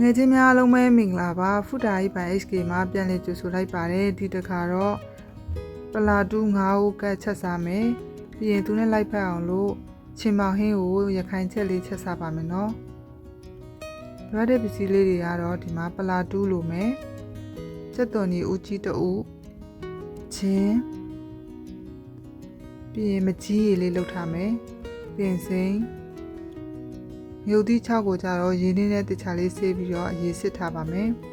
ငယ်ချင်းများအားလုံးပဲမင်္ဂလာပါဖူတာကြီးပိုင် HK မှာပြန်လည်ကြိုဆိုလိုက်ပါတယ်ဒီတစ်ခါတော့ပလာတူး9ဦးကတ်ချက်စားမယ်ပြီးရင်သူနဲ့လိုက်ဖက်အောင်လို့ချင်းမောင်ဟင်းကိုရခိုင်ချက်လေးချက်စားပါမယ်နော်ရတဲ့ပစ္စည်းလေးတွေကတော့ဒီမှာပလာတူးလိုမယ်ချက်တော်နီဦးကြီးတူချင်းပြီးရင်မကြီးရည်လေးလှုပ်ထားမယ်ပြင်စိမ်း မြုပ်သီး6ကိုကြတော့ရင်းနှင်းတဲ့တခြားလေးဆေးပြီးတော့အရေးစစ်ထားပါမယ်။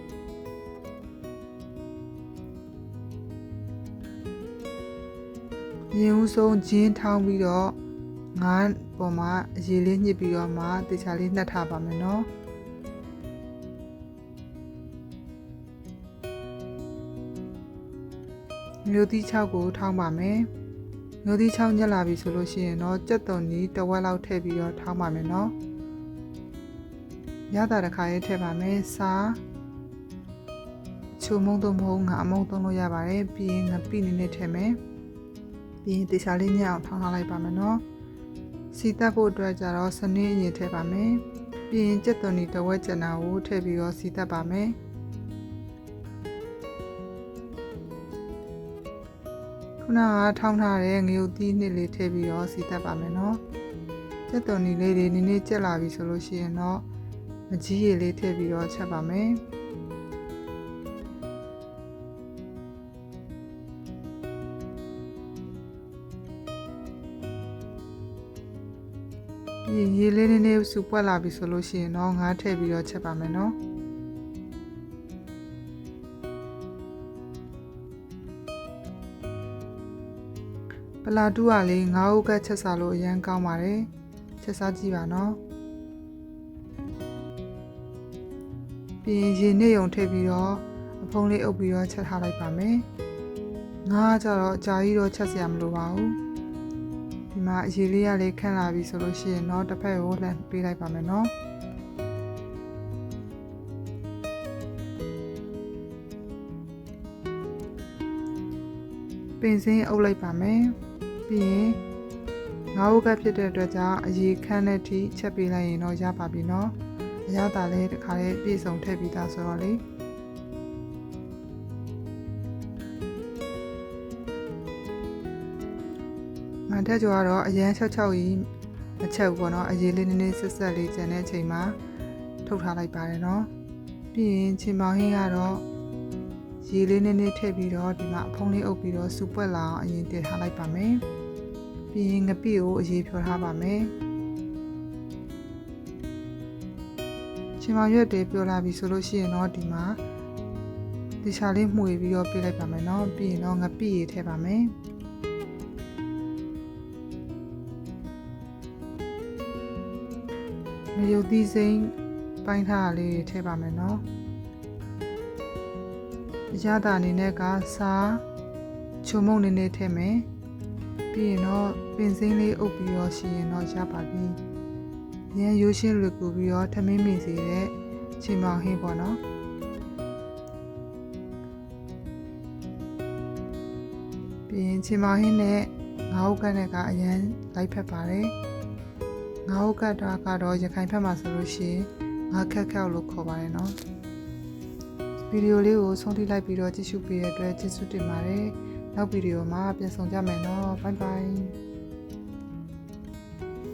ရင်ဦးဆုံးဂျင်းထောင်းပြီးတော့ငါးပေါ်မှာအရေးလေးညှစ်ပြီးတော့မှတခြားလေးနှက်ထားပါမယ်နော်။မြုပ်သီး6ကိုထောင်းပါမယ်။မြုပ်သီး6ညက်လာပြီဆိုလို့ရှိရင်တော့ကြက်သွန်ကြီးတစ်ဝက်လောက်ထည့်ပြီးတော့ထောင်းပါမယ်နော်။ ရတာတစ်ခါရေးထည့်ပါမယ်စားချိုမုံသုံးမဟုတ်ငါအမုံသုံးလို့ရပါတယ်ပြီးရင်ငပိနေနေထည့်မယ်ပြီးရင်တေချာလေးညအောင်ထောင်းထားလိုက်ပါမယ်နော်စီတက်ဖို့အတွက်ကြတော့စနင်းအရင်ထည့်ပါမယ်ပြီးရင်ကြက်သွန်ဒီတဝက်ကျန်တာကိုထည့်ပြီးတော့စီတက်ပါမယ်ခုနကထောင်းထားတဲ့ငရုတ်သီးနှစ်လေးထည့်ပြီးတော့စီတက်ပါမယ်နော်ကြက်သွန်ဒီလေးတွေနည်းနည်းကြက်လာပြီဆိုလို့ရှိရင်တော့ မကြီးရည်လေးထည့်ပြီးတော့ချက်ပါမယ်ရေရေလေးနည်းနည်းစုပွက်လာပြီဆိုလို့ရှိရင်တော့ငါးထည့်ပြီးတော့ချက်ပါမယ်နော်ပလာတူကလေငါးဥကချက်စားလို့အရန်ကောင်းပါတယ်ချက်စားကြည့်ပါနော် ပြီးရင်ရေနဲ့ယုံထည့်ပြီးတော့အဖုံးလေးအုပ်ပြီးတော့ချက်ထားလိုက်ပါမယ်။ငါကကြတော့အကြာကြီးတော့ချက်စရာမလိုပါဘူး။ဒီမှာအရေလေးရလေးခန့်လာပြီဆိုလို့ရှိရင်တော့တစ်ဖက်ကိုလှမ်းပေးလိုက်ပါမယ်နော်။ပင်စင်းအုပ်လိုက်ပါမယ်။ပြီးရင်ငါးဟုတ်ကဖြစ်တဲ့အတွက်ကြောင့်အရေခန့်တဲ့အထိချက်ပေးလိုက်ရင်တော့ရပါပြီနော်။ အရသာလေးတခါလေးပြည့်စုံထည့်ပြီးသားဆိုတော့လေမန်တက်ကျော်ကတော့အရန်66ကြီးမချက်ဘူးပေါ့နော်အရေးလေးနည်းနည်းဆက်ဆက်လေးကျန်တဲ့အချိန်မှာထုတ်ထားလိုက်ပါတယ်နော်ပြီးရင်ချင်းမောင်ဟင်းကတော့ရေလေးနည်းနည်းထည့်ပြီးတော့ဒီမှာအဖုံးလေးအုပ်ပြီးတော့စူပွက်လာအောင်အရင်တည်ထားလိုက်ပါမယ်ပြီးရင်ငပိကိုအရေးဖြောထားပါမယ် ချင်းမောင်ရွက်တွေပြောလာပြီဆိုလို့ရှိရင်တော့ဒီမှာဒီချာလေးမှုေပြီးတော့ပြလိုက်ပါမယ်เนาะပြီးရင်တော့ငပိရထည့်ပါမယ်မယုတ်သီးစိမ့်ပိုင်းထားတာလေးတွေထည့်ပါမယ်เนาะအရသာအနေနဲ့ကစားချုံမုံနေနေထည့်မယ်ပြီးရင်တော့ပင်စိမ့်လေးအုပ်ပြီးတော့ရှိရင်တော့ရပါပြီ ရန်ရိုးရှင်းလွယ်ကူပြီးတော့ထမင်းမင်စေတဲ့ချိန်မောင်ဟင်းပေါ့နော်ပြီးရင်ချိန်မောင်ဟင်းနဲ့ငါးဟုတ်ကတ်နဲ့ကအရန်လိုက်ဖက်ပါတယ်ငါးဟုတ်ကတ်တော့ကတော့ရခိုင်ဖက်မှာဆိုလို့ရှိရင်ငါးခက်ခက်လို့ခေါ်ပါတယ်နော်ဗီဒီယိုလေးကိုဆုံးထိလိုက်ပြီးတော့ကြည့်ရှုပေးတဲ့အတွက်ကျေးဇူးတင်ပါတယ်နောက်ဗီဒီယိုမှာပြန်ဆောင်ကြမယ်နော်ဘိုင်ဘိုင်